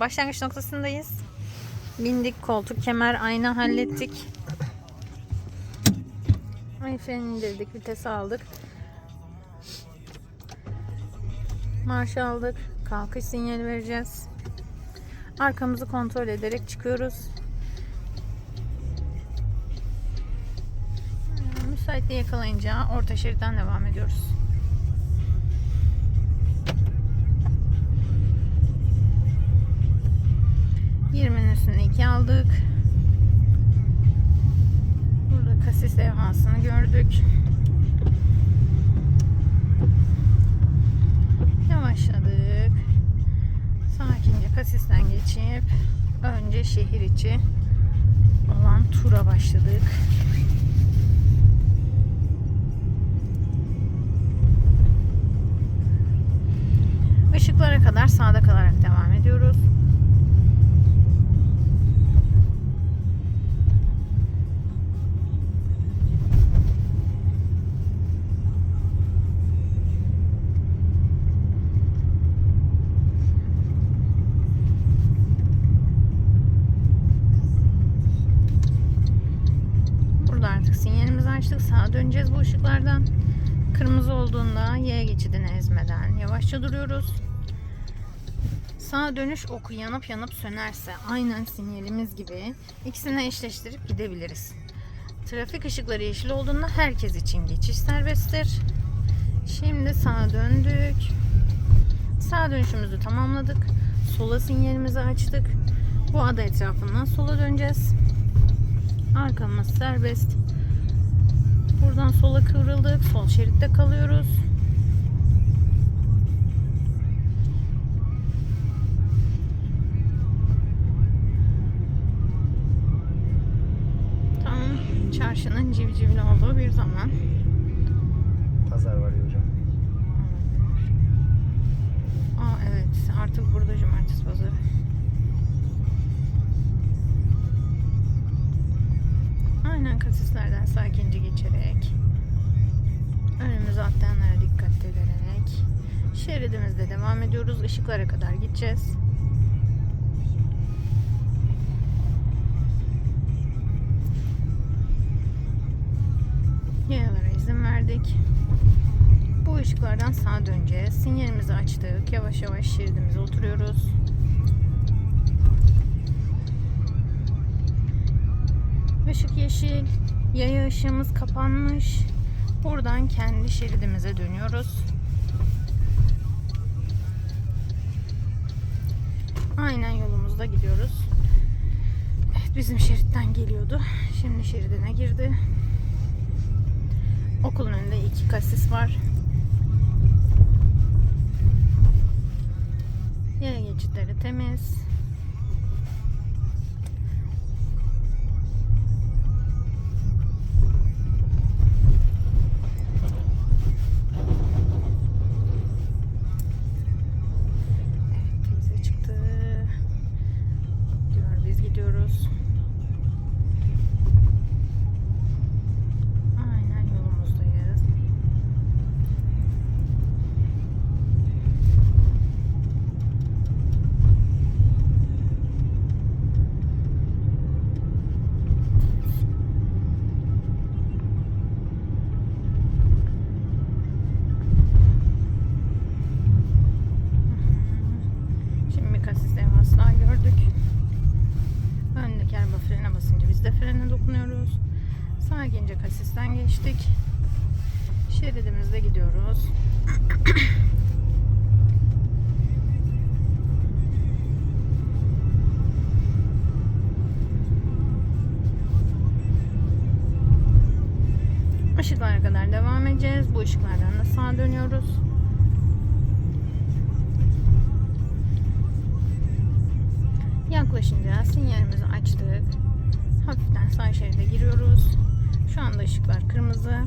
Başlangıç noktasındayız. Bindik, koltuk, kemer, ayna hallettik. Ay freni indirdik, vites aldık. Marş aldık. Kalkış sinyali vereceğiz. Arkamızı kontrol ederek çıkıyoruz. Müsaitliği yakalayınca orta şeritten devam ediyoruz. Üstüne iki aldık. Burada kasis levhasını gördük. Yavaşladık. Sakince kasisten geçip önce şehir içi olan tura başladık. Işıklara kadar sağda kalarak devam ediyoruz. Açtık. Sağa döneceğiz bu ışıklardan. Kırmızı olduğunda Y geçidini ezmeden yavaşça duruyoruz. Sağa dönüş oku yanıp yanıp sönerse aynen sinyalimiz gibi ikisini eşleştirip gidebiliriz. Trafik ışıkları yeşil olduğunda herkes için geçiş serbesttir. Şimdi sağa döndük. Sağ dönüşümüzü tamamladık. Sola sinyalimizi açtık. Bu ada etrafından sola döneceğiz. Arkamız serbest. Buradan sola kıvrıldık. Sol şeritte kalıyoruz. Tam çarşının civcivli olduğu bir zaman. Pazar var ya hocam. Aa evet artık burada cumartesi pazarı. Kasislerden sakince geçerek önümüze atlayanlara dikkat ederek şeridimizde devam ediyoruz. Işıklara kadar gideceğiz. Yayalara izin verdik. Bu ışıklardan sağa döneceğiz. Sinyalimizi açtık. Yavaş yavaş şeridimize oturuyoruz. Işık yeşil. Yaya ışığımız kapanmış. Buradan kendi şeridimize dönüyoruz. Aynen yolumuzda gidiyoruz. Evet bizim şeritten geliyordu. Şimdi şeridine girdi. Okulun önünde iki kasis var. Yaya geçitleri temiz. Kasis levhası daha gördük. Öndeki araba frene basınca biz de frene dokunuyoruz. Sakince kasisten geçtik. Şeridimizde gidiyoruz. Işıklara kadar devam edeceğiz. Bu ışıklardan da sağa dönüyoruz. Yaklaşınca sinyalimizi açtık. Hafiften sağ şeride giriyoruz. Şu anda ışıklar kırmızı.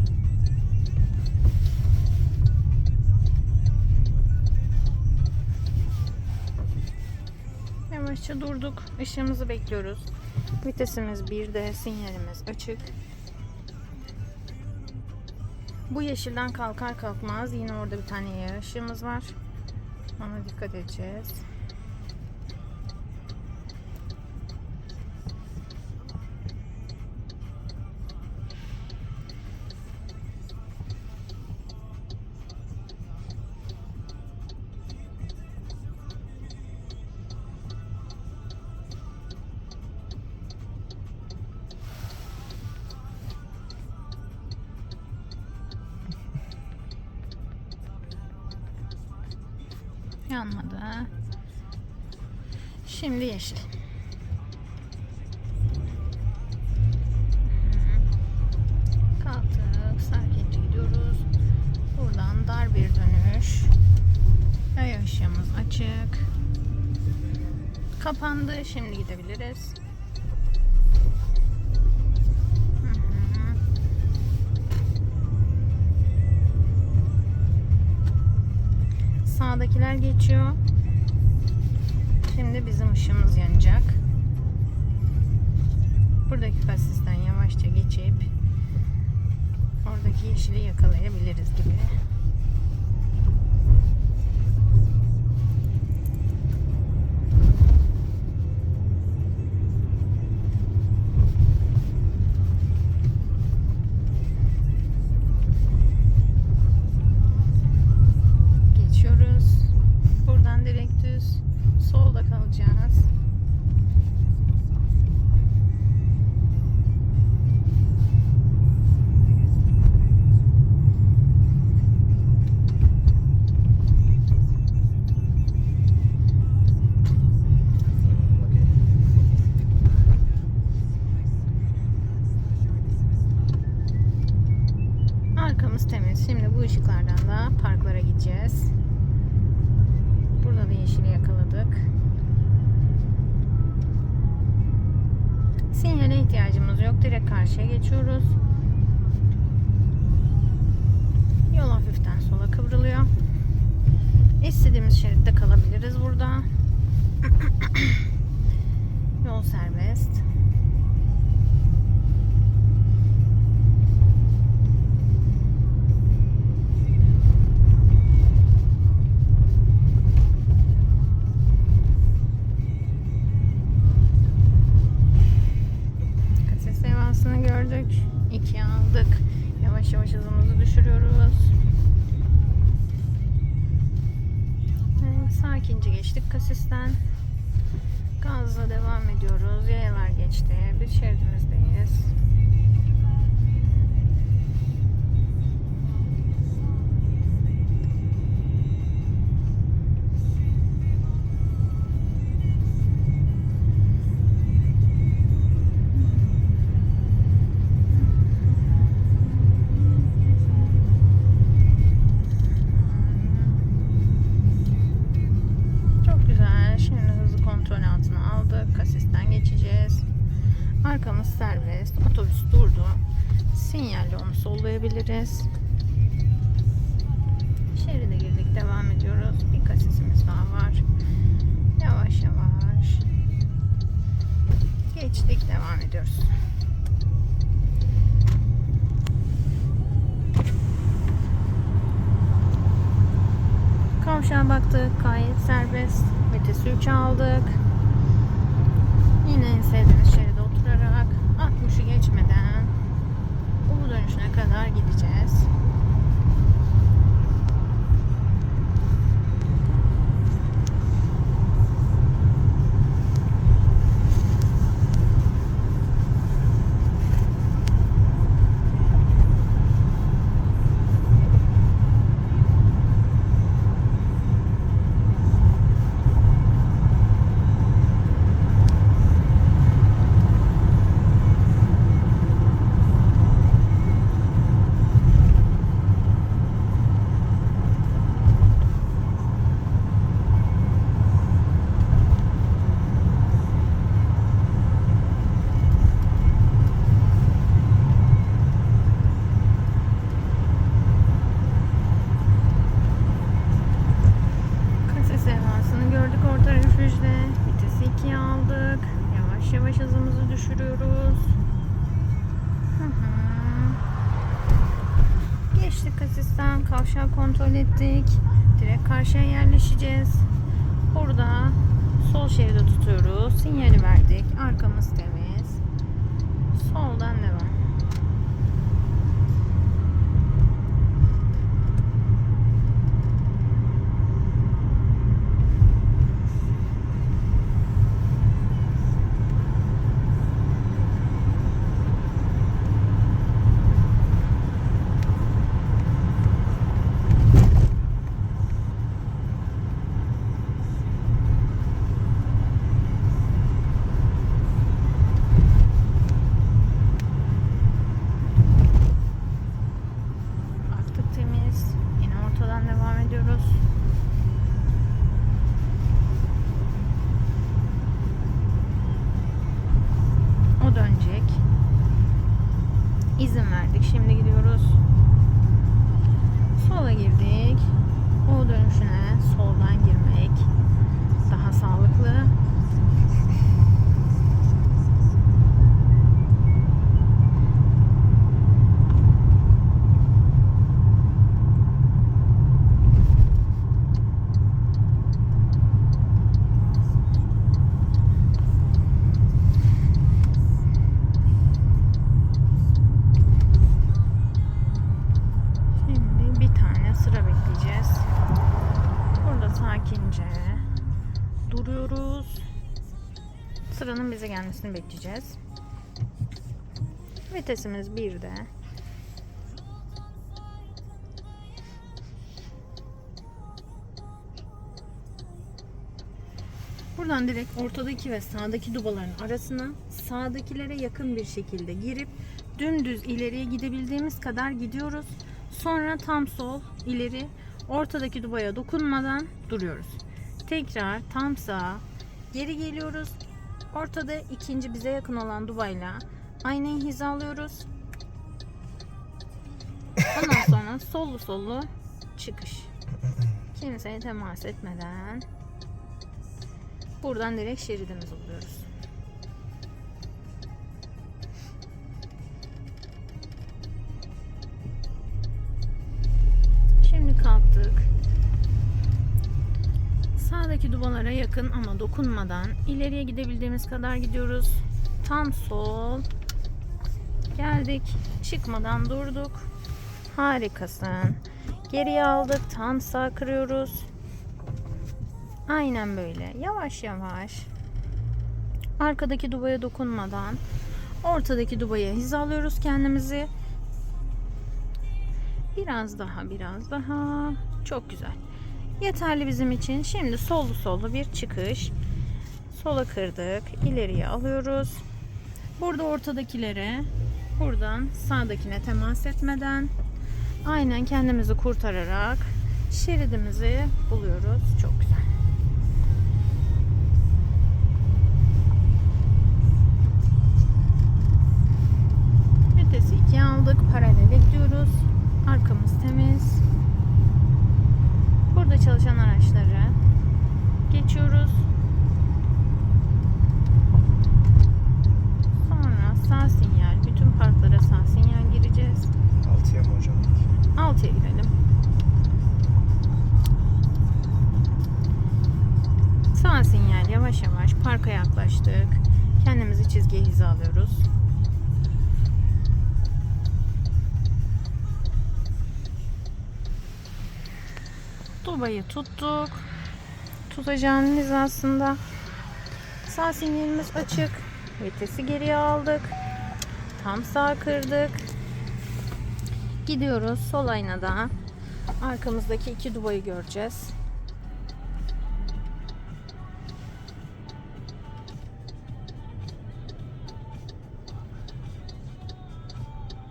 Yavaşça durduk. Işığımızı bekliyoruz. Vitesimiz 1'de, sinyalimiz açık. Bu yeşilden kalkar kalkmaz yine orada bir tane yaya ışığımız var. Ona dikkat edeceğiz. Yaya ışığımız açık. Kapandı. Şimdi gidebiliriz. Sağdakiler geçiyor. Şimdi bizim ışığımız yanacak. Buradaki fasisten yavaşça geçip oradaki yeşili yakalayabiliriz gibi. İstediğimiz şeritte kalabiliriz burada. Yol serbest. dress kontrol ettik. Direkt karşıya yerleşeceğiz. Burada sol şeride tutuyoruz. Sinyali verdik. Arkamız temiz. Soldan devam. Gelmesini bekleyeceğiz. Vitesimiz 1'de. Buradan direkt ortadaki ve sağdaki dubaların arasına sağdakilere yakın bir şekilde girip dümdüz ileriye gidebildiğimiz kadar gidiyoruz. Sonra tam sol ileri ortadaki dubaya dokunmadan duruyoruz. Tekrar tam sağa geri geliyoruz. Ortada ikinci bize yakın olan dubayla aynayı hizalıyoruz. Ondan sonra sollu sollu çıkış. Kimseye temas etmeden buradan direkt şeridimizi buluyoruz. Sağdaki dubalara yakın ama dokunmadan ileriye gidebildiğimiz kadar gidiyoruz. Tam sol. Geldik. Çıkmadan durduk. Harikasın. Geriye aldık. Tam sağ kırıyoruz. Aynen böyle. Yavaş yavaş. Arkadaki dubaya dokunmadan ortadaki dubaya hizalıyoruz kendimizi. Biraz daha, biraz daha. Çok güzel. Yeterli bizim için. Şimdi sollu sollu bir çıkış. Sola kırdık. ileriye alıyoruz. Burada ortadakilere buradan sağdakine temas etmeden aynen kendimizi kurtararak şeridimizi buluyoruz. Çok güzel. Vitesi 2 aldık. Paralele gidiyoruz. Arkamız temiz. Burada çalışan araçları geçiyoruz. Sonra sağ sinyal. Bütün parklara sağ sinyal gireceğiz. Altıya mı hocam? 6'ya girelim. Sağ sinyal yavaş yavaş parka yaklaştık. Kendimizi çizgiye hizalıyoruz. Dubayı tuttuk. Tutacağın hizasında. Sağ sinyalimiz açık. Vitesi geriye aldık. Tam sağ kırdık. Gidiyoruz sol aynada. Arkamızdaki iki dubayı göreceğiz.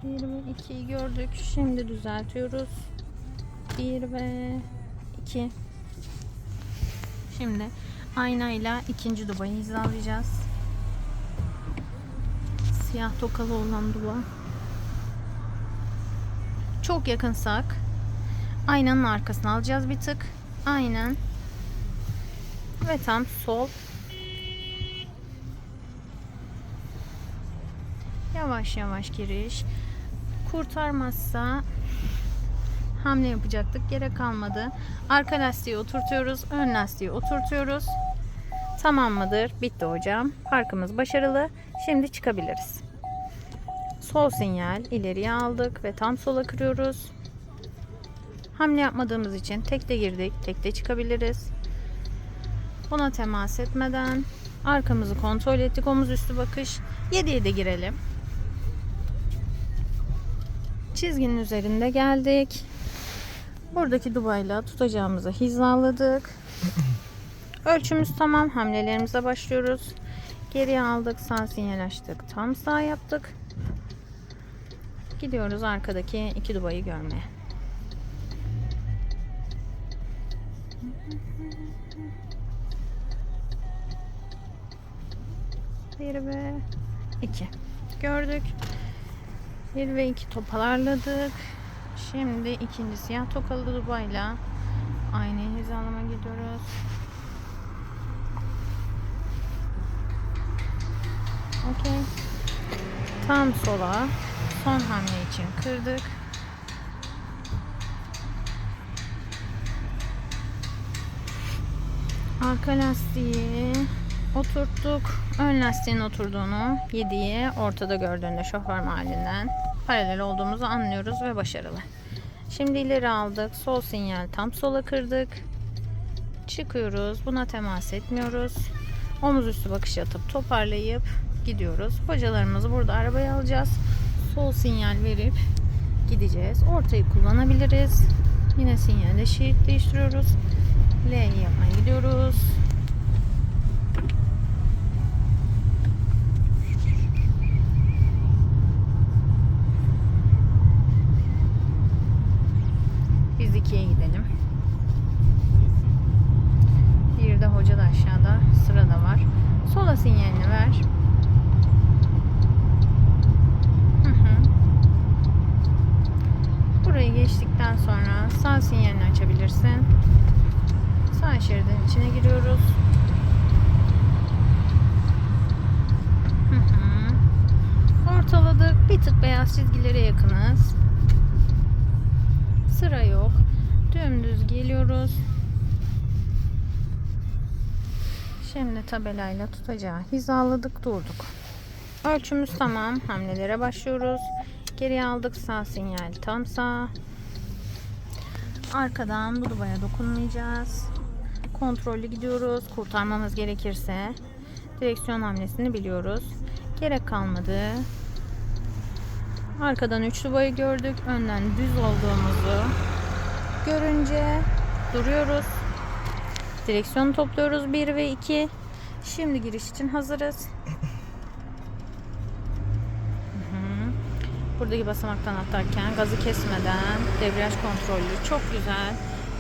Bir ve ikiyi gördük. Şimdi düzeltiyoruz. Bir ve iki. Şimdi aynayla ikinci dubayı hizalayacağız. Siyah tokalı olan duba. Çok yakınsak aynanın arkasına alacağız bir tık. Aynen. Ve tam sol. Yavaş yavaş giriş. Kurtarmazsa hamle yapacaktık. Gerek kalmadı. Arka lastiği oturtuyoruz. Ön lastiği oturtuyoruz. Tamam mıdır? Bitti hocam. Parkımız başarılı. Şimdi çıkabiliriz. Sol sinyal ileriye aldık ve tam sola kırıyoruz. Hamle yapmadığımız için tek de girdik, tek de çıkabiliriz. Buna temas etmeden arkamızı kontrol ettik. Omuz üstü bakış. 7'ye de girelim. Çizginin üzerinde geldik. Buradaki dubayla tutacağımızı hizaladık. Ölçümüz tamam. Hamlelerimize başlıyoruz. Geriye aldık. Sağ sinyal açtık. Tam sağ yaptık. Gidiyoruz arkadaki iki dubayı görmeye. Bir ve iki. Gördük. Bir ve iki toparladık. Şimdi ikinci siyah tokalı dubayla aynı hizalama gidiyoruz. Okey. Tam sola son hamle için kırdık. Arka lastiği oturttuk. Ön lastiğin oturduğunu 7'ye ortada gördüğünde şoför mahallinden paralel olduğumuzu anlıyoruz ve başarılı. Şimdi ileri aldık. Sol sinyal tam sola kırdık. Çıkıyoruz. Buna temas etmiyoruz. Omuz üstü bakış atıp toparlayıp gidiyoruz. Hocalarımızı burada arabaya alacağız. Sol sinyal verip gideceğiz. Ortayı kullanabiliriz. Yine sinyalde şerit değiştiriyoruz. L'yi yapmaya gidiyoruz. Biz ikiye gidelim. Bir de hoca da aşağıda sırada var. Sola sinyalini ver. Hı hı. Burayı geçtikten sonra sağ sinyalini açabilirsin. Sağ şeridin içine giriyoruz. Hı hı. Ortaladık. Bir tık beyaz çizgilere yakınız. Sıra yok. Dümdüz geliyoruz. Şimdi tabelayla tutacağı hizaladık durduk. Ölçümüz tamam. Hamlelere başlıyoruz. Geriye aldık sağ sinyal tam sağ. Arkadan bu dokunmayacağız. Kontrollü gidiyoruz. Kurtarmamız gerekirse direksiyon hamlesini biliyoruz. Gerek kalmadı. Arkadan üç dubayı gördük. Önden düz olduğumuzu görünce duruyoruz. Direksiyonu topluyoruz 1 ve 2. Şimdi giriş için hazırız. Buradaki basamaktan atlarken gazı kesmeden debriyaj kontrollü çok güzel.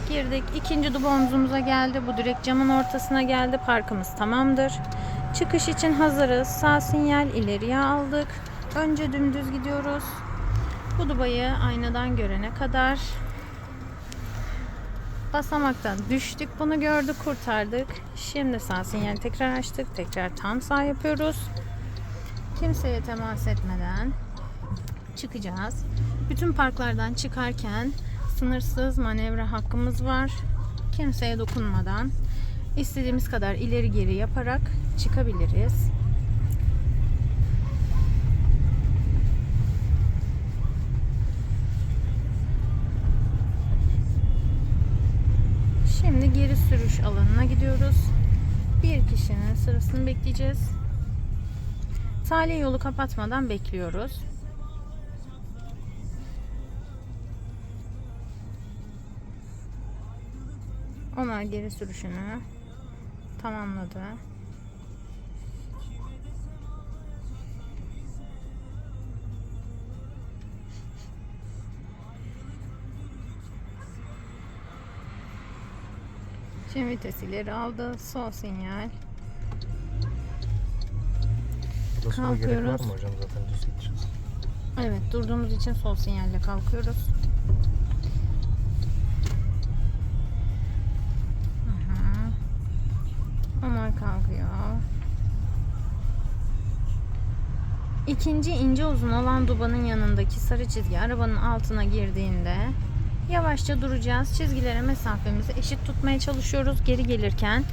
Girdik. İkinci duba omzumuza geldi. Bu direkt camın ortasına geldi. Parkımız tamamdır. Çıkış için hazırız. Sağ sinyal ileriye aldık. Önce dümdüz gidiyoruz. Bu dubayı aynadan görene kadar basamaktan düştük. Bunu gördük, kurtardık. Şimdi sağ sinyal tekrar açtık. Tekrar tam sağ yapıyoruz. Kimseye temas etmeden çıkacağız. Bütün parklardan çıkarken sınırsız manevra hakkımız var. Kimseye dokunmadan istediğimiz kadar ileri geri yaparak çıkabiliriz. Şimdi geri sürüş alanına gidiyoruz. Bir kişinin sırasını bekleyeceğiz. Salih yolu kapatmadan bekliyoruz. Onlar geri sürüşünü tamamladı. Şimdi vites ileri aldı. Sol sinyal. Sonra gerek var mı hocam zaten düz gideceğiz. Evet durduğumuz için sol sinyalle kalkıyoruz. Hı. Onlar kalkıyor. İkinci ince uzun olan dubanın yanındaki sarı çizgi arabanın altına girdiğinde yavaşça duracağız. Çizgilere mesafemizi eşit tutmaya çalışıyoruz. Geri gelirken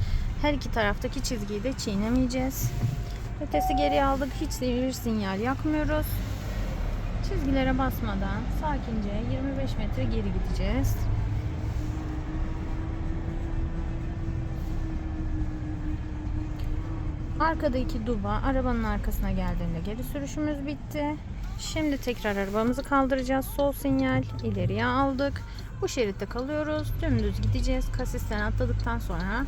her iki taraftaki çizgiyi de çiğnemeyeceğiz. Vitesi geri aldık. Hiç bir sinyal yakmıyoruz. Çizgilere basmadan sakince 25 metre geri gideceğiz. Arkadaki duba arabanın arkasına geldiğinde geri sürüşümüz bitti. Şimdi tekrar arabamızı kaldıracağız. Sol sinyal ileriye aldık. Bu şeritte kalıyoruz. Dümdüz gideceğiz. Kasisten atladıktan sonra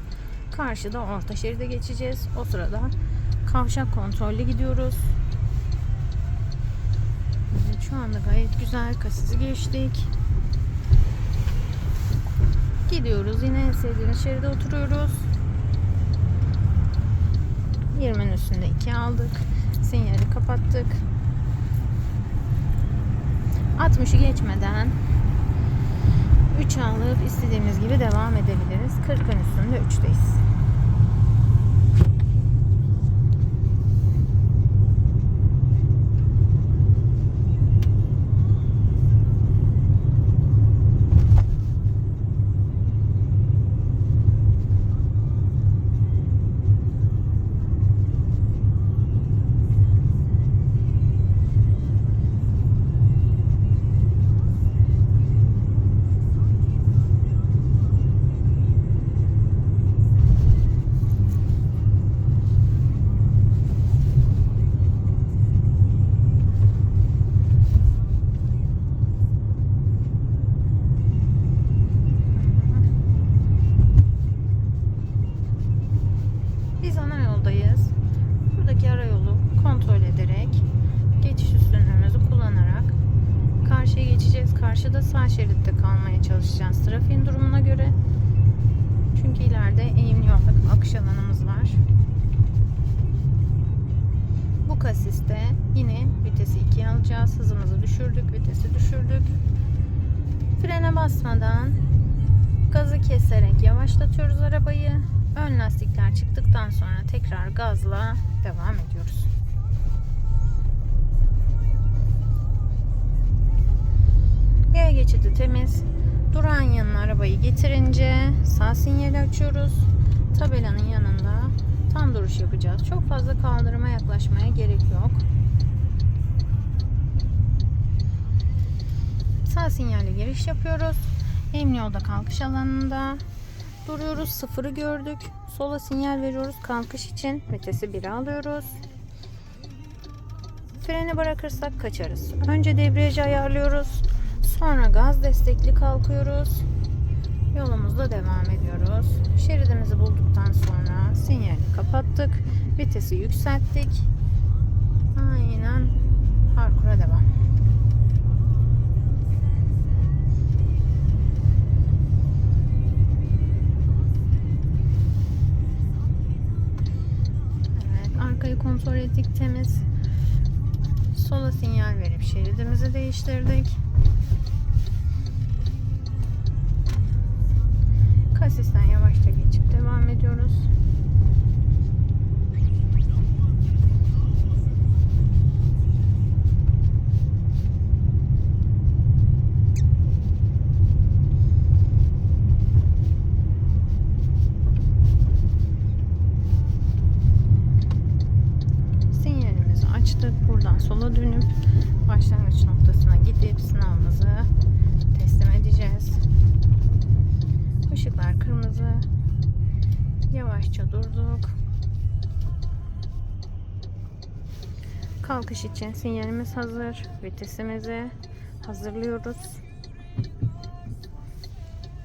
karşıda orta şeride geçeceğiz. O sırada kavşak kontrollü gidiyoruz. Evet, şu anda gayet güzel. Kasisi geçtik. Gidiyoruz. Yine en sevdiğimiz şeride oturuyoruz. 20'nin üstünde 2 aldık. Sinyali kapattık. 60'ı geçmeden 3 alıp istediğimiz gibi devam edebiliriz. 40'ın üstünde 3'teyiz. Basmadan gazı keserek yavaşlatıyoruz arabayı. Ön lastikler çıktıktan sonra tekrar gazla devam ediyoruz. Yaya geçidi temiz. Durağın yanına arabayı getirince sağ sinyali açıyoruz. Tabelanın yanında tam duruş yapacağız. Çok fazla kaldırıma yaklaşmaya gerek yok. Sağ sinyali giriş yapıyoruz. Emni yolda kalkış alanında duruyoruz. Sıfırı gördük. Sola sinyal veriyoruz kalkış için. Vitesi 1'e alıyoruz. Freni bırakırsak kaçarız. Önce debriyajı ayarlıyoruz. Sonra gaz destekli kalkıyoruz. Yolumuzda devam ediyoruz. Şeridimizi bulduktan sonra sinyali kapattık. Vitesi yükselttik. Aynen parkura devam. Ettik temiz. Sola sinyal verip şeridimizi değiştirdik. Kasisten yavaşça geçip devam ediyoruz. Sinyalimizi açtık. Buradan sola dönüp başlangıç noktasına gidip sınavımızı teslim edeceğiz. Işıklar kırmızı. Yavaşça durduk. Kalkış için sinyalimiz hazır. Vitesimizi hazırlıyoruz.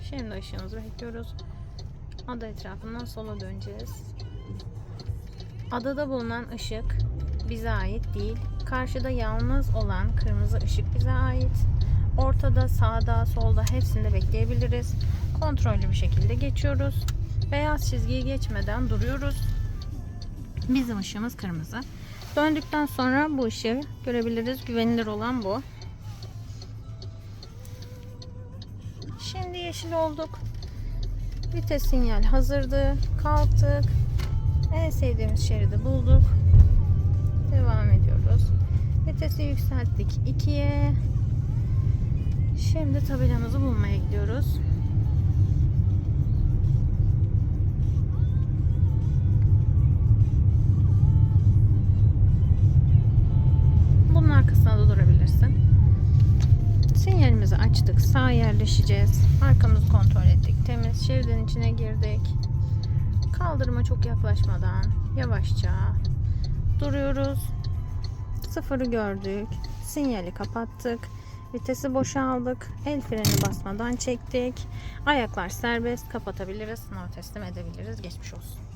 Şimdi ışığımızı bekliyoruz. Ada etrafından sola döneceğiz. Adada bulunan ışık bize ait değil. Karşıda yalnız olan kırmızı ışık bize ait. Ortada, sağda, solda hepsinde bekleyebiliriz. Kontrollü bir şekilde geçiyoruz. Beyaz çizgiyi geçmeden duruyoruz. Bizim ışığımız kırmızı. Döndükten sonra bu ışığı görebiliriz. Güvenilir olan bu. Şimdi yeşil olduk. Vites sinyal hazırdı. Kalktık. En sevdiğimiz şeridi bulduk. Devam ediyoruz. Vitesi yükselttik 2'ye. Şimdi tabelamızı bulmaya gidiyoruz. Sinyalimizi açtık. Sağa yerleşeceğiz. Arkamızı kontrol ettik. Temiz. Şeridin içine girdik. Kaldırıma çok yaklaşmadan yavaşça duruyoruz. Sıfırı gördük. Sinyali kapattık. Vitesi boşaldık. El freni basmadan çektik. Ayaklar serbest. Kapatabiliriz. Sınav teslim edebiliriz. Geçmiş olsun.